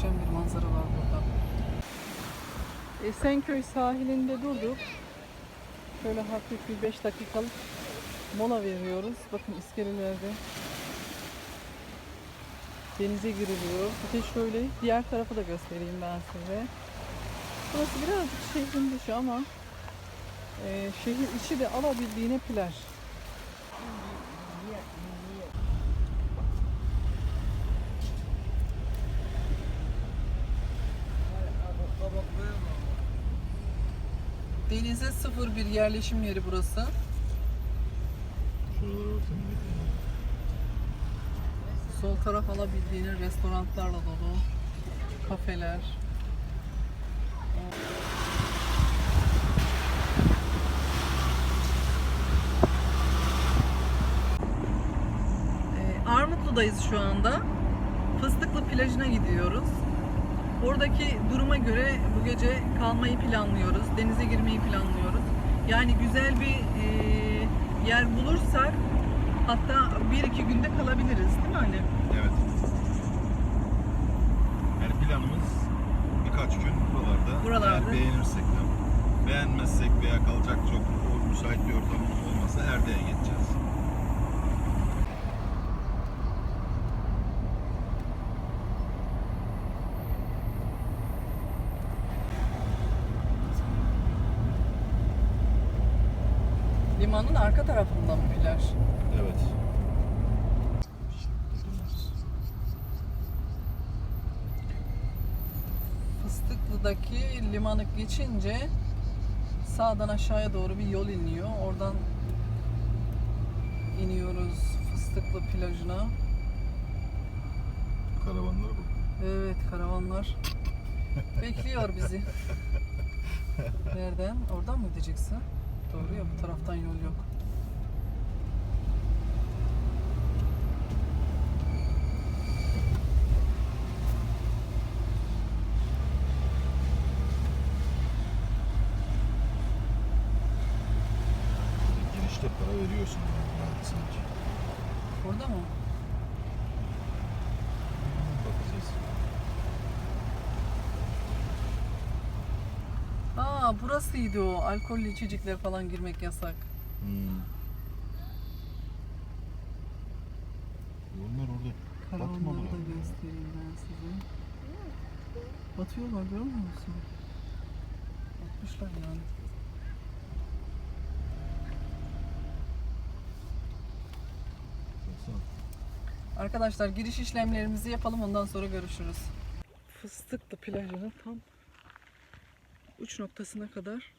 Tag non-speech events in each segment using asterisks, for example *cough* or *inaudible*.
Muhteşem bir manzara var burada. Esenköy sahilinde durduk. Şöyle hafif bir 5 dakikalık mola veriyoruz. Bakın iskelelerde denize giriliyor. Bir de şöyle diğer tarafı da göstereyim ben size. Burası birazcık şehrin dışı ama e, şehir içi de alabildiğine plaj. Denize sıfır bir yerleşim yeri burası. Sol taraf alabildiğine restoranlarla dolu, kafeler. Ee, Armutlu'dayız şu anda. Fıstıklı plajına gidiyoruz. Oradaki duruma göre bu gece kalmayı planlıyoruz. Denize girmeyi planlıyoruz. Yani güzel bir e, yer bulursak hatta bir iki günde kalabiliriz değil mi anne? Evet. Yani planımız birkaç gün buralarda. Buralarda. Eğer beğenirsek de. Beğenmezsek veya kalacak çok müsait bir ortamımız olmasa Erde'ye geçeceğiz. Limanın arka tarafında mı plaj? Evet. Fıstıklı'daki limanı geçince sağdan aşağıya doğru bir yol iniyor. Oradan iniyoruz Fıstıklı plajına. Karavanları bu. Evet karavanlar bekliyor bizi. *laughs* Nereden? Oradan mı gideceksin? Doğru ya bu taraftan yol yok. Girişte para veriyorsun. Yani sanki. Orada mı? Bakacağız. Aa burasıydı o. Alkollü içecekler falan girmek yasak. Hmm. Onlar orada Karavanları batmadılar. da göstereyim ben size. Batıyorlar görmüyor musun? Batmışlar yani. Baksana. Arkadaşlar giriş işlemlerimizi yapalım ondan sonra görüşürüz. Fıstıklı plajının tam uç noktasına kadar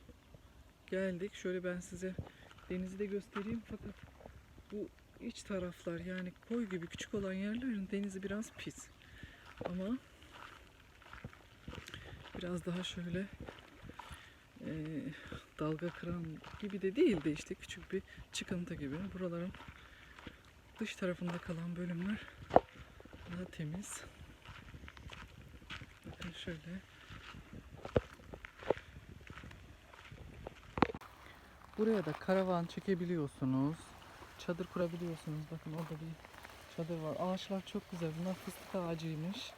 geldik. Şöyle ben size denizi de göstereyim fakat bu iç taraflar yani koy gibi küçük olan yerlerin denizi biraz pis. Ama biraz daha şöyle eee, dalga kıran gibi de değil de işte küçük bir çıkıntı gibi. Buraların dış tarafında kalan bölümler daha temiz. Bakın şöyle. Buraya da karavan çekebiliyorsunuz. Çadır kurabiliyorsunuz. Bakın orada bir çadır var. Ağaçlar çok güzel. Bunlar fıstık ağacıymış.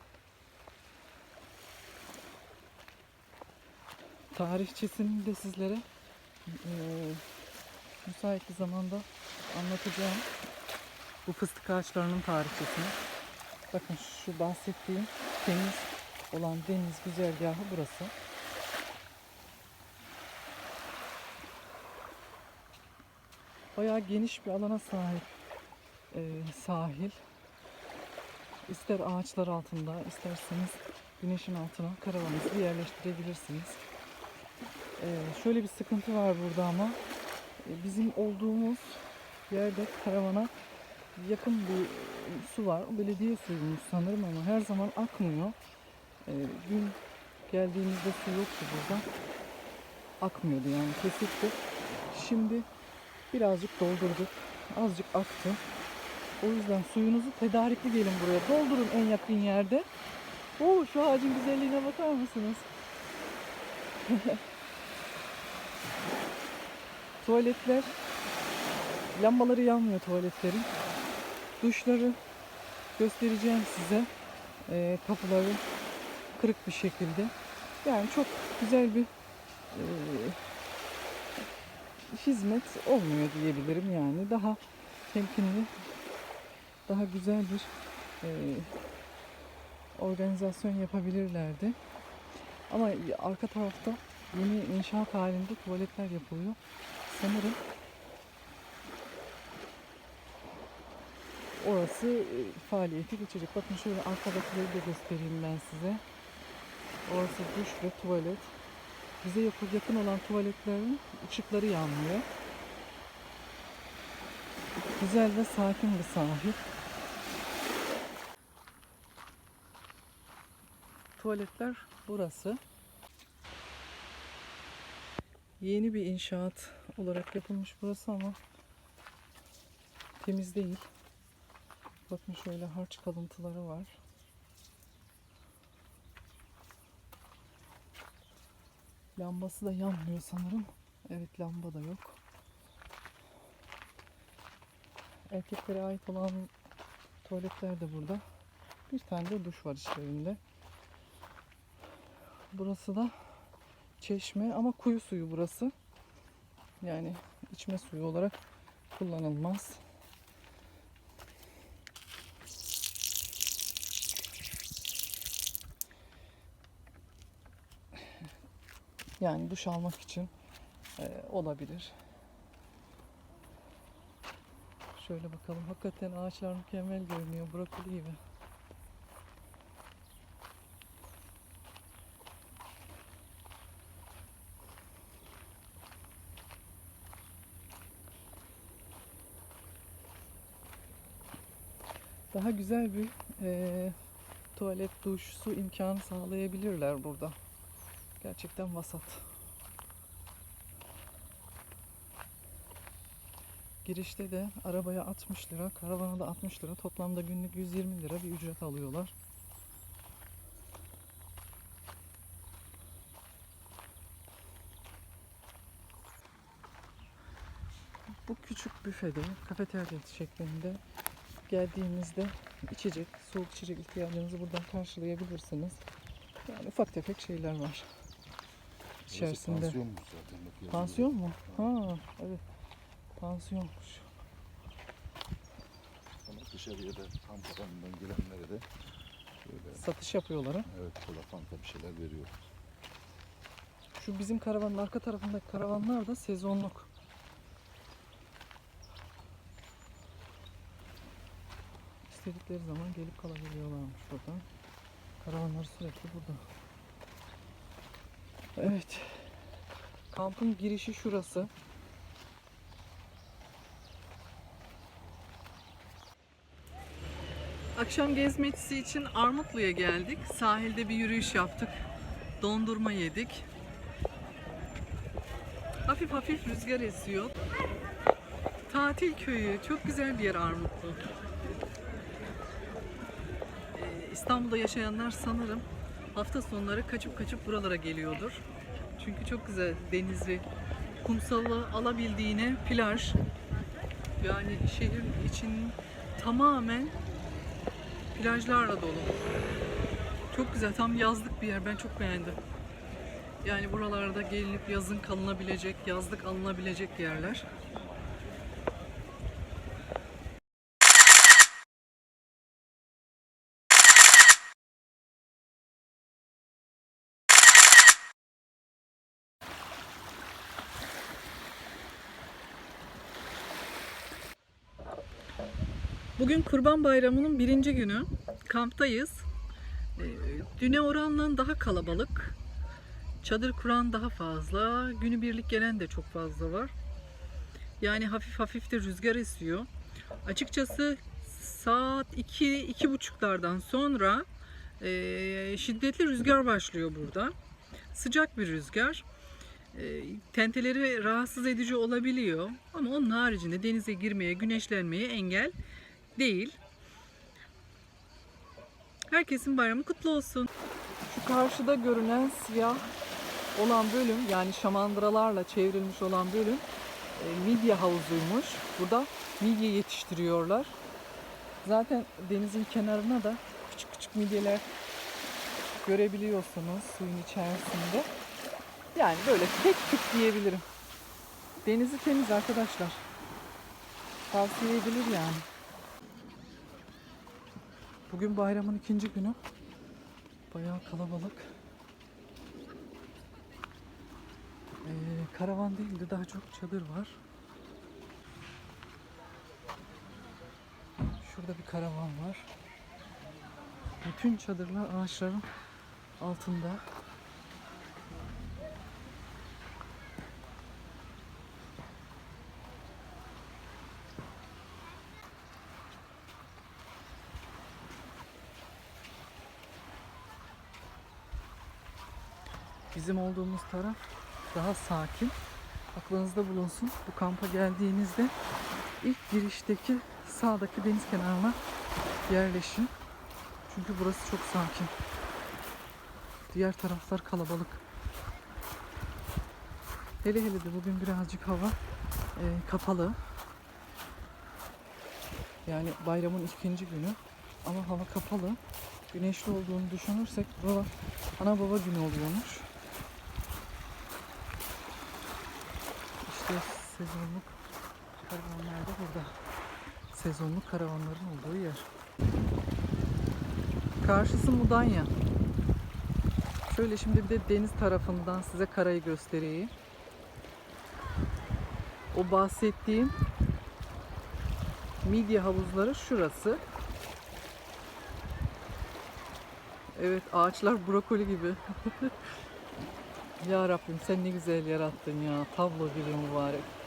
Tarihçesini de sizlere eee müsait bir zamanda anlatacağım bu fıstık ağaçlarının tarihçesini. Bakın şu bahsettiğim temiz olan deniz güzergahı burası. Bayağı geniş bir alana sahip e, sahil. İster ağaçlar altında, isterseniz güneşin altına karavanınızı yerleştirebilirsiniz. E, şöyle bir sıkıntı var burada ama e, bizim olduğumuz yerde karavana yakın bir e, su var. O belediye suyuymuş sanırım ama her zaman akmıyor. Ee, dün geldiğimizde su yoktu burada. Akmıyordu yani kesikti. Şimdi birazcık doldurduk. Azıcık aktı. O yüzden suyunuzu tedarikli gelin buraya. Doldurun en yakın yerde. Oo şu ağacın güzelliğine bakar mısınız? *laughs* Tuvaletler lambaları yanmıyor tuvaletlerin. Duşları göstereceğim size. Ee, kapıları kırık bir şekilde. Yani çok güzel bir e, hizmet olmuyor diyebilirim yani. Daha temkinli, daha güzel bir e, organizasyon yapabilirlerdi. Ama arka tarafta yeni inşaat halinde tuvaletler yapılıyor. Sanırım orası e, faaliyete geçecek. Bakın şöyle arkadakileri de göstereyim ben size. Orası duş ve tuvalet. Bize yakın, olan tuvaletlerin ışıkları yanmıyor. Güzel ve sakin bir sahil. Tuvaletler burası. Yeni bir inşaat olarak yapılmış burası ama temiz değil. Bakın şöyle harç kalıntıları var. Lambası da yanmıyor sanırım. Evet lamba da yok. Erkeklere ait olan tuvaletler de burada. Bir tane de duş var içlerinde. Burası da çeşme ama kuyu suyu burası. Yani içme suyu olarak kullanılmaz. Yani duş almak için e, olabilir. Şöyle bakalım. Hakikaten ağaçlar mükemmel görünüyor. Brokoli gibi. Daha güzel bir e, tuvalet, duş, su imkanı sağlayabilirler burada. Gerçekten vasat. Girişte de arabaya 60 lira, karavana da 60 lira. Toplamda günlük 120 lira bir ücret alıyorlar. Bu küçük büfede, kafeterya şeklinde geldiğinizde içecek, soğuk içecek ihtiyacınızı buradan karşılayabilirsiniz. Yani ufak tefek şeyler var içerisinde. Pansiyonmuş zaten. Pansiyon mu? Ha, evet. Pansiyonmuş. Ama dışarıya da kamp alanından gelenlere de böyle Satış yapıyorlar ha. evet kola fanta bir şeyler veriyor. Şu bizim karavanın arka tarafındaki karavanlar da sezonluk. İstedikleri zaman gelip kalabiliyorlarmış burada. Karavanlar sürekli burada. Evet. Kampın girişi şurası. Akşam gezmecisi için Armutlu'ya geldik. Sahilde bir yürüyüş yaptık. Dondurma yedik. Hafif hafif rüzgar esiyor. Tatil köyü. Çok güzel bir yer Armutlu. Ee, İstanbul'da yaşayanlar sanırım hafta sonları kaçıp kaçıp buralara geliyordur. Çünkü çok güzel denizi, kumsalı alabildiğine plaj. Yani şehir için tamamen plajlarla dolu. Çok güzel, tam yazlık bir yer. Ben çok beğendim. Yani buralarda gelinip yazın kalınabilecek, yazlık alınabilecek yerler. Bugün Kurban Bayramı'nın birinci günü. Kamptayız. Ee, Düne oranla daha kalabalık. Çadır kuran daha fazla. Günübirlik gelen de çok fazla var. Yani hafif hafif de rüzgar esiyor. Açıkçası saat 2 iki, buçuklardan sonra e, şiddetli rüzgar başlıyor burada. Sıcak bir rüzgar. E, tenteleri rahatsız edici olabiliyor. Ama onun haricinde denize girmeye, güneşlenmeye engel değil. Herkesin bayramı kutlu olsun. Şu karşıda görünen siyah olan bölüm yani şamandıralarla çevrilmiş olan bölüm e, midye havuzuymuş. Burada midye yetiştiriyorlar. Zaten denizin kenarına da küçük küçük midyeler görebiliyorsunuz suyun içerisinde. Yani böyle tek tük diyebilirim. Denizi temiz arkadaşlar. Tavsiye edilir yani. Bugün bayramın ikinci günü. Bayağı kalabalık. Ee, karavan değil de daha çok çadır var. Şurada bir karavan var. Bütün çadırlar ağaçların altında. Bizim olduğumuz taraf daha sakin. Aklınızda bulunsun. Bu kampa geldiğinizde ilk girişteki sağdaki deniz kenarına yerleşin. Çünkü burası çok sakin. Diğer taraflar kalabalık. Hele hele de bugün birazcık hava e, kapalı. Yani bayramın ikinci günü ama hava kapalı. Güneşli olduğunu düşünürsek baba, ana baba günü oluyormuş. İşte sezonluk karavanlar da burada. Sezonluk karavanların olduğu yer. Karşısı Mudanya. Şöyle şimdi bir de deniz tarafından size karayı göstereyim. O bahsettiğim midye havuzları şurası. Evet ağaçlar brokoli gibi. *laughs* ya Rabbim sen ne güzel yarattın ya. Tablo gibi mübarek.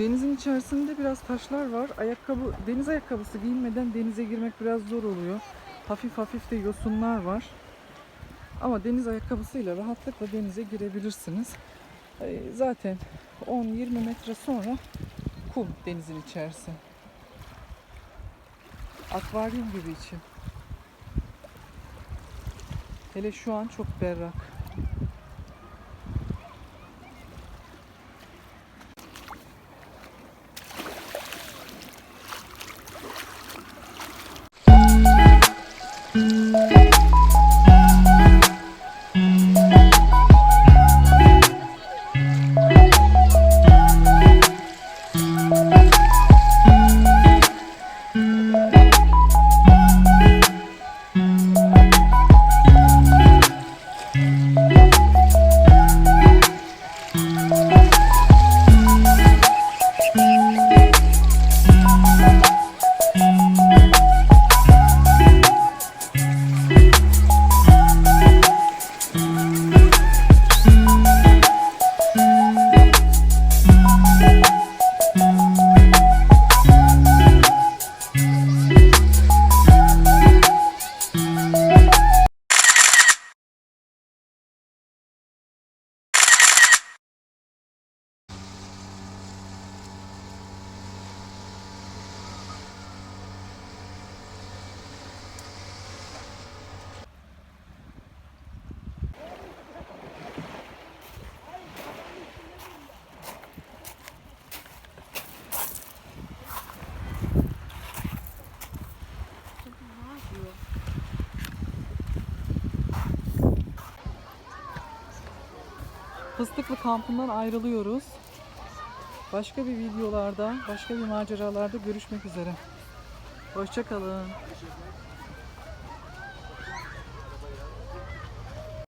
Denizin içerisinde biraz taşlar var. Ayakkabı, deniz ayakkabısı giyinmeden denize girmek biraz zor oluyor. Hafif hafif de yosunlar var. Ama deniz ayakkabısıyla rahatlıkla denize girebilirsiniz. Ee, Zaten 10-20 metre sonra kum denizin içerisi. Akvaryum gibi içi. Hele şu an çok berrak. Fıstıklı kampından ayrılıyoruz. Başka bir videolarda, başka bir maceralarda görüşmek üzere. Hoşçakalın.